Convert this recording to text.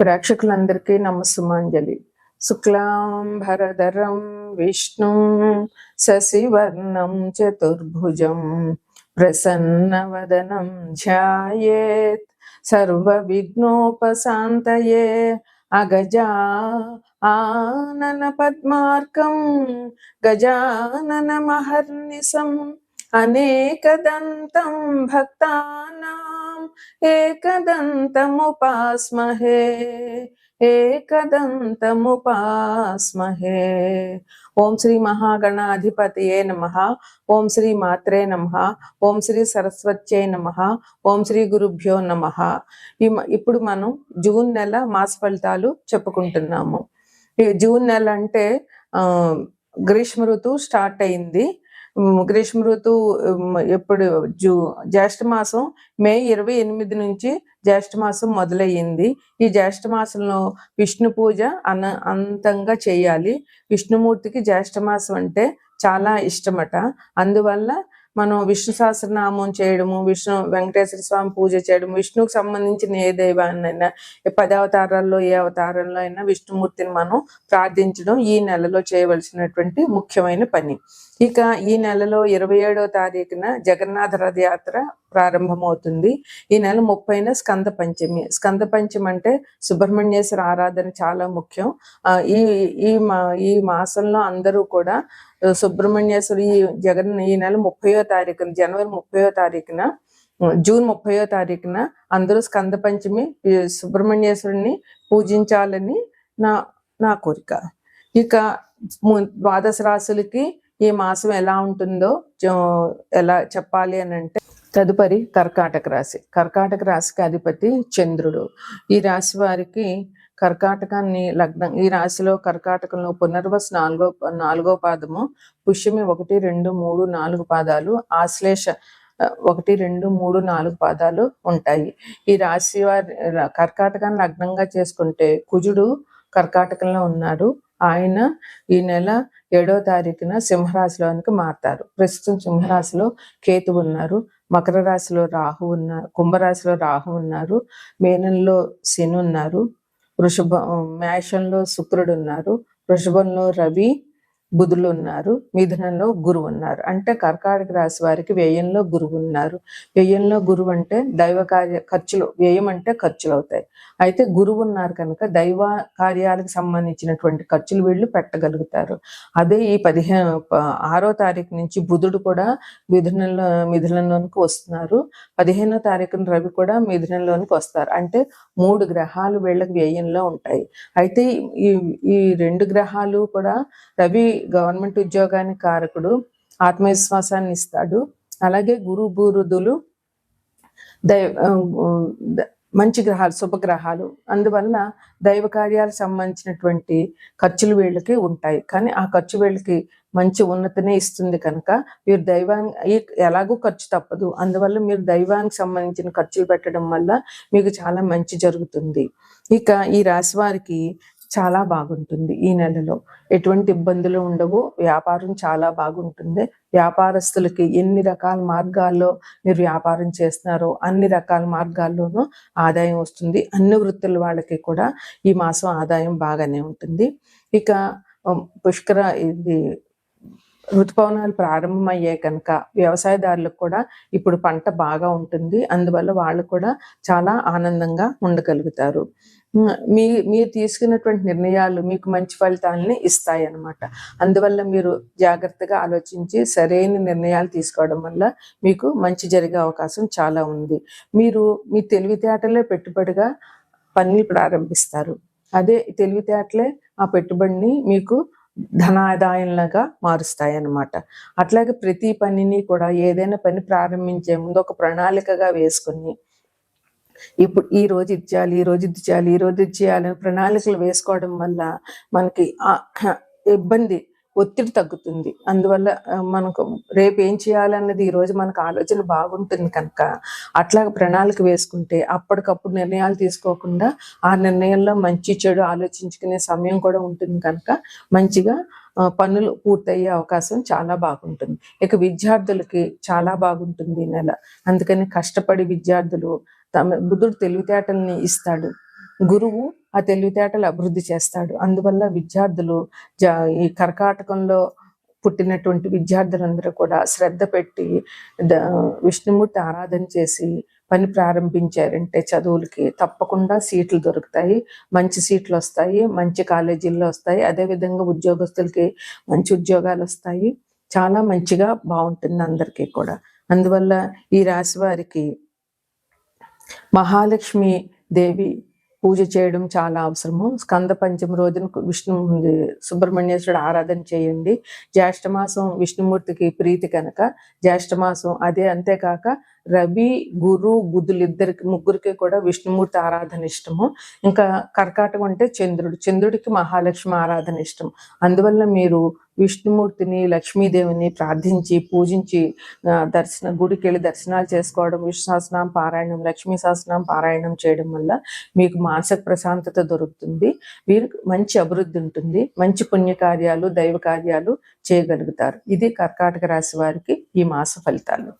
ప్రేక్షకులందరికీ నమస్సుమాంజలి. శుక్లాంబరధరం విష్ణు శశివర్ణం చతుర్భుజం ప్రసన్నవదనం ధ్యాయేత్ సర్వ విఘ్నోపశాంతయే అగజా ఆనన పద్మార్కం గజానన మహర్నిశం అనేకదంతం భక్తానా. ఏకదంతముపాస్మహే ఏకదంతముపాస్మహే ఓం శ్రీ మహాగణాధిపతియే నమ. ఓం శ్రీ మాత్రే నమ. ఓం శ్రీ సరస్వత్యే నమ. ఓం శ్రీ గురుభ్యో నమ. ఇప్పుడు మనం జూన్ నెల మాస ఫలితాలు చెప్పుకుంటున్నాము. జూన్ నెల అంటే ఆ గ్రీష్మ ఋతువు స్టార్ట్ అయింది. గ్రీష్మ ఋతువు ఎప్పుడు జూ జ్యేష్ఠ మాసం మే ఇరవై ఎనిమిది నుంచి జ్యేష్ఠ మాసం మొదలయ్యింది. ఈ జ్యేష్ఠ మాసంలో విష్ణు పూజ అన అంతంగా చేయాలి. విష్ణుమూర్తికి జ్యేష్ఠ మాసం అంటే చాలా ఇష్టమట. అందువల్ల మనం విష్ణు సహస్రనామం చేయడము విష్ణు వెంకటేశ్వర స్వామి పూజ చేయడం విష్ణుకు సంబంధించిన ఏ దైవాన్నైనా ఏ పది అవతారాల్లో ఏ అవతారంలో అయినా విష్ణుమూర్తిని మనం ప్రార్థించడం ఈ నెలలో చేయవలసినటువంటి ముఖ్యమైన పని. ఇక ఈ నెలలో ఇరవై ఏడవ తారీఖున జగన్నాథ రథయాత్ర ప్రారంభమవుతుంది. ఈ నెల ముప్పైన స్కంద పంచమి. స్కంద పంచమి అంటే సుబ్రహ్మణ్యేశ్వర ఆరాధన చాలా ముఖ్యం. ఈ ఈ మా ఈ మాసంలో అందరూ కూడా సుబ్రహ్మణ్యేశ్వరి ఈ జగన్ ఈ నెల ముప్పయో తారీఖున జనవరి ముప్పయో తారీఖున జూన్ ముప్పయో తారీఖున అందరూ స్కంద పంచమి సుబ్రహ్మణ్యేశ్వరుని పూజించాలని నా నా కోరిక. ఇక ద్వాదశ రాశులకి ఈ మాసం ఎలా ఉంటుందో ఎలా చెప్పాలి అని అంటే తదుపరి కర్కాటక రాశి. కర్కాటక రాశికి అధిపతి చంద్రుడు. ఈ రాశి వారికి కర్కాటకాన్ని లగ్నం ఈ రాశిలో కర్కాటకంలో పునర్వస్ నాలుగో నాలుగో పాదము పుష్యమి ఒకటి రెండు మూడు నాలుగు పాదాలు ఆశ్లేష ఒకటి రెండు మూడు నాలుగు పాదాలు ఉంటాయి. ఈ రాశి వారి కర్కాటకాన్ని లగ్నంగా చేసుకుంటే కుజుడు కర్కాటకంలో ఉన్నాడు. ఆయన ఈ నెల ఏడో తారీఖున సింహరాశిలోనికి మారుతారు. ప్రస్తుతం సింహరాశిలో కేతు ఉన్నారు. మకర రాశిలో రాహు ఉన్నారు. కుంభరాశిలో రాహు ఉన్నారు. మేనంలో శని ఉన్నారు. వృషభ మేషంలో శుక్రుడు ఉన్నారు. వృషభంలో రవి బుధులు ఉన్నారు మిథునంలో గురువు ఉన్నారు. అంటే కర్కాటక రాశి వారికి వ్యయంలో గురువు ఉన్నారు. వ్యయంలో గురువు అంటే దైవ కార్య ఖర్చులు వ్యయం అంటే ఖర్చులు అవుతాయి. అయితే గురువు ఉన్నారు కనుక దైవ కార్యాలకు సంబంధించినటువంటి ఖర్చులు వీళ్ళు పెట్టగలుగుతారు. అదే ఈ పదిహేను ఆరో తారీఖు నుంచి బుధుడు కూడా మిథునంలో మిథునంలోనికి వస్తున్నారు. పదిహేనో తారీఖున రవి కూడా మిథునంలోనికి వస్తారు. అంటే మూడు గ్రహాలు వీళ్ళకి వ్యయంలో ఉంటాయి. అయితే ఈ ఈ రెండు గ్రహాలు కూడా రవి గవర్నమెంట్ ఉద్యోగానికి కారకుడు ఆత్మవిశ్వాసాన్ని ఇస్తాడు. అలాగే గురు బురుదులు దైవ మంచి గ్రహాలు శుభగ్రహాలు అందువల్ల దైవ కార్యాలకు సంబంధించినటువంటి ఖర్చులు వీళ్ళకి ఉంటాయి. కానీ ఆ ఖర్చు వీళ్ళకి మంచి ఉన్నతినే ఇస్తుంది కనుక మీరు దైవాన్ని ఎలాగూ ఖర్చు తప్పదు. అందువల్ల మీరు దైవానికి సంబంధించిన ఖర్చులు పెట్టడం వల్ల మీకు చాలా మంచి జరుగుతుంది. ఇక ఈ రాశి వారికి చాలా బాగుంటుంది ఈ నెలలో. ఎటువంటి ఇబ్బందులు ఉండవు. వ్యాపారం చాలా బాగుంటుంది. వ్యాపారస్తులకి ఎన్ని రకాల మార్గాల్లో మీరు వ్యాపారం చేస్తున్నారో అన్ని రకాల మార్గాల్లోనూ ఆదాయం వస్తుంది. అన్ని వృత్తుల వాళ్ళకి కూడా ఈ మాసం ఆదాయం బాగానే ఉంటుంది. ఇక పుష్కర ఇది ఋతుపవనాలు ప్రారంభమయ్యాయి కనుక వ్యవసాయదారులకు కూడా ఇప్పుడు పంట బాగా ఉంటుంది. అందువల్ల వాళ్ళు కూడా చాలా ఆనందంగా ఉండగలుగుతారు. మీ మీరు తీసుకున్నటువంటి నిర్ణయాలు మీకు మంచి ఫలితాలని ఇస్తాయి అన్నమాట అందువల్ల మీరు జాగ్రత్తగా ఆలోచించి సరైన నిర్ణయాలు తీసుకోవడం వల్ల మీకు మంచి జరిగే అవకాశం చాలా ఉంది. మీరు మీ తెలివితేటలే పెట్టుబడిగా పనులు ప్రారంభిస్తారు. అదే తెలివితేటలే ఆ పెట్టుబడిని మీకు ధనాదాయంలాగా మారుస్తాయి అన్నమాట అట్లాగే ప్రతి పనిని కూడా ఏదైనా పని ప్రారంభించే ముందు ఒక ప్రణాళికగా వేసుకుని ఇప్పుడు ఈ రోజు ఇది చేయాలి ఈ రోజు ఇది చేయాలి ఈ రోజు ఇది చేయాలి ప్రణాళికలు వేసుకోవడం వల్ల మనకి ఇబ్బంది ఒత్తిడి తగ్గుతుంది. అందువల్ల మనకు రేపు ఏం చేయాలన్నది ఈ రోజు మనకు ఆలోచన బాగుంటుంది కనుక అట్లా ప్రణాళిక వేసుకుంటే అప్పటికప్పుడు నిర్ణయాలు తీసుకోకుండా ఆ నిర్ణయంలో మంచి చెడు ఆలోచించుకునే సమయం కూడా ఉంటుంది కనుక మంచిగా పనులు పూర్తయ్యే అవకాశం చాలా బాగుంటుంది. ఇక విద్యార్థులకి చాలా బాగుంటుంది ఈ నెల. అందుకని కష్టపడి విద్యార్థులు తమ బుద్ధుడు తెలివితేటల్ని ఇస్తాడు. గురువు ఆ తెలివితేటలు అభివృద్ధి చేస్తాడు. అందువల్ల విద్యార్థులు జ ఈ కర్కాటకంలో పుట్టినటువంటి విద్యార్థులందరూ కూడా శ్రద్ధ పెట్టి విష్ణుమూర్తి ఆరాధన చేసి పని ప్రారంభించారంటే చదువులకి తప్పకుండా సీట్లు దొరుకుతాయి. మంచి సీట్లు వస్తాయి మంచి కాలేజీల్లో వస్తాయి. అదేవిధంగా ఉద్యోగస్తులకి మంచి ఉద్యోగాలు వస్తాయి. చాలా మంచిగా బాగుంటుంది అందరికీ కూడా. అందువల్ల ఈ రాశి వారికి మహాలక్ష్మి దేవి పూజ చేయడం చాలా అవసరము. స్కంద పంచమి రోజున విష్ణు సుబ్రహ్మణ్యేశ్వరుడు ఆరాధన చేయండి. జ్యేష్ఠమాసం విష్ణుమూర్తికి ప్రీతి కనుక. జ్యేష్ఠమాసం అదే అంతేకాక రవి గురు బుధులు ఇద్దరికి ముగ్గురికి కూడా విష్ణుమూర్తి ఆరాధన ఇష్టము. ఇంకా కర్కాటకం అంటే చంద్రుడు. చంద్రుడికి మహాలక్ష్మి ఆరాధన ఇష్టం. అందువల్ల మీరు విష్ణుమూర్తిని లక్ష్మీదేవిని ప్రార్థించి పూజించి దర్శన గుడికి వెళ్ళి దర్శనాలు చేసుకోవడం విష్ణు సహస్రనామ పారాయణం లక్ష్మీ సహస్రనామ పారాయణం చేయడం వల్ల మీకు మానసిక ప్రశాంతత దొరుకుతుంది. మీరు మంచి అభివృద్ధి ఉంటుంది. మంచి పుణ్యకార్యాలు దైవ కార్యాలు చేయగలుగుతారు. ఇది కర్కాటక రాశి వారికి ఈ మాస ఫలితాలు.